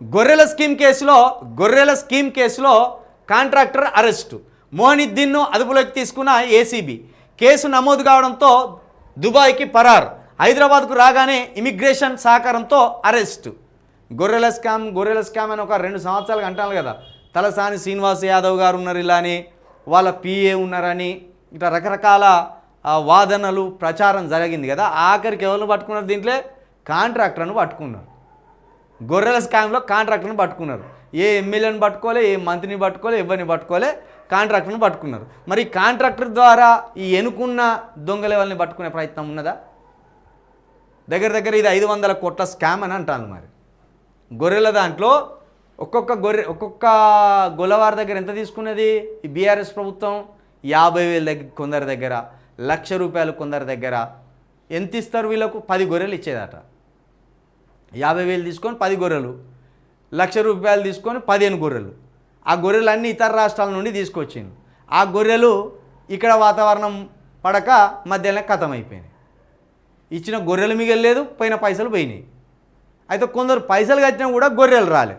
గొర్రెల స్కీమ్ కేసులో గొర్రెల స్కీమ్ కేసులో కాంట్రాక్టర్ అరెస్టు. మోహనిద్దీన్ను అదుపులోకి తీసుకున్న ఏసీబీ. కేసు నమోదు కావడంతో దుబాయ్కి పరారు. హైదరాబాద్కు రాగానే ఇమిగ్రేషన్ సహకారంతో అరెస్టు. గొర్రెల స్కామ్ గొర్రెల స్కామ్ అని ఒక రెండు సంవత్సరాలు అంటాను కదా. తలసాని శ్రీనివాస్ యాదవ్ గారు ఉన్నారు ఇలా అని వాళ్ళ పిఏ ఉన్నారని ఇట్లా రకరకాల వాదనలు ప్రచారం జరిగింది కదా. ఆఖరికి ఎవరు పట్టుకున్నారు దీంట్లో? కాంట్రాక్టర్ను పట్టుకున్నారు. గొర్రెల స్కామ్లో కాంట్రాక్టర్ని పట్టుకున్నారు. ఏ ఎమ్మెల్యేని పట్టుకోలే ఏ మంత్రిని పట్టుకోలే ఎవరిని పట్టుకోలే కాంట్రాక్టర్ని పట్టుకున్నారు. మరి కాంట్రాక్టర్ ద్వారా ఈ ఎనుకున్న దొంగల వాళ్ళని పట్టుకునే ప్రయత్నం ఉన్నదా? దగ్గర దగ్గర ఇది ఐదు వందల కోట్ల స్కామ్ అని అంటాను మరి. గొర్రెల దాంట్లో ఒక్కొక్క గొర్రె ఒక్కొక్క గొల్లవారి దగ్గర ఎంత తీసుకున్నది? ఈ బీఆర్ఎస్ ప్రభుత్వం యాభై వేల దగ్గర కొందరి దగ్గర లక్ష రూపాయలు కొందరి దగ్గర. ఎంత ఇస్తారు వీళ్ళకు? పది గొర్రెలు ఇచ్చేదట. యాభై వేలు తీసుకొని పది గొర్రెలు లక్ష రూపాయలు తీసుకొని పదిహేను గొర్రెలు. ఆ గొర్రెలు అన్నీ ఇతర రాష్ట్రాల నుండి తీసుకొచ్చింది ఆ గొర్రెలు ఇక్కడ వాతావరణం పడక మధ్యలో కథం అయిపోయినాయి ఇచ్చిన గొర్రెలు మిగలలేదు పోయిన పైసలు పోయినాయి. అయితే కొందరు పైసలు కట్టినా కూడా గొర్రెలు రాలే.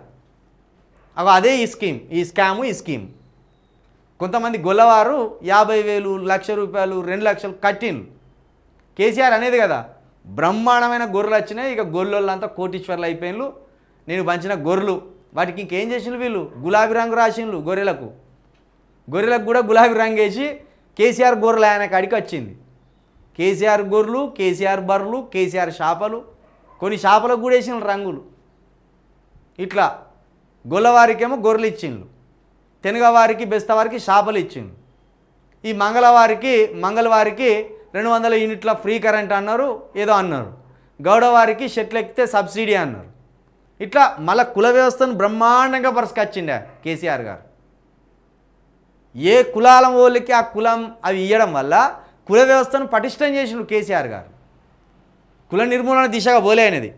అవి అదే ఈ స్కీమ్ ఈ స్కాము ఈ స్కీమ్. కొంతమంది గొల్లవారు యాభై వేలు లక్ష రూపాయలు రెండు లక్షలు కట్టిండ్రు. కేసీఆర్ అనేది కదా బ్రహ్మాండమైన గొర్రెలు వచ్చినాయి. ఇక గొర్రెలంతా కోటీశ్వర్లు అయిపోయినలు. నేను పంచిన గొర్రెలు. వాటికి ఇంకేం చేసిండ్రు వీళ్ళు? గులాబీ రంగు రాసిండ్రు గొర్రెలకు. గొర్రెలకు కూడా గులాబీ రంగు వేసి కేసీఆర్ గొర్రెలు ఆయన కాడికి వచ్చింది. కేసీఆర్ గొర్రెలు కేసీఆర్ బర్రెలు కేసీఆర్ చేపలు కొన్ని చేపలకు కూడా వేసిన రంగులు. ఇట్లా గొల్లవారికేమో గొర్రెలు ఇచ్చిండ్రు. తెనుగవారికి బెస్తవారికి చేపలు ఇచ్చిండ్రు. ఈ మంగళవారికి మంగళవారికి రెండు వందల యూనిట్ల ఫ్రీ కరెంట్ అన్నారు ఏదో అన్నారు. గౌడవారికి షెట్లు ఎక్కితే సబ్సిడీ అన్నారు. ఇట్లా మళ్ళీ కుల వ్యవస్థను బ్రహ్మాండంగా పరుసుకొచ్చిండే కేసీఆర్ గారు. ఏ కులాల వాళ్ళకి ఆ కులం అవి ఇవ్వడం వల్ల కుల వ్యవస్థను పటిష్టం చేసిండు కేసీఆర్ గారు. కుల నిర్మూలన దిశగా బోలే అయినది.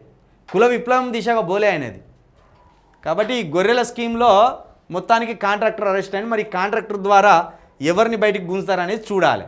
కుల విప్లవం దిశగా బోలే అయినది. కాబట్టి ఈ గొర్రెల స్కీమ్లో మొత్తానికి కాంట్రాక్టర్ అరెస్ట్ అయింది. మరి కాంట్రాక్టర్ ద్వారా ఎవరిని బయటికి గుంజుతారనేది చూడాలి.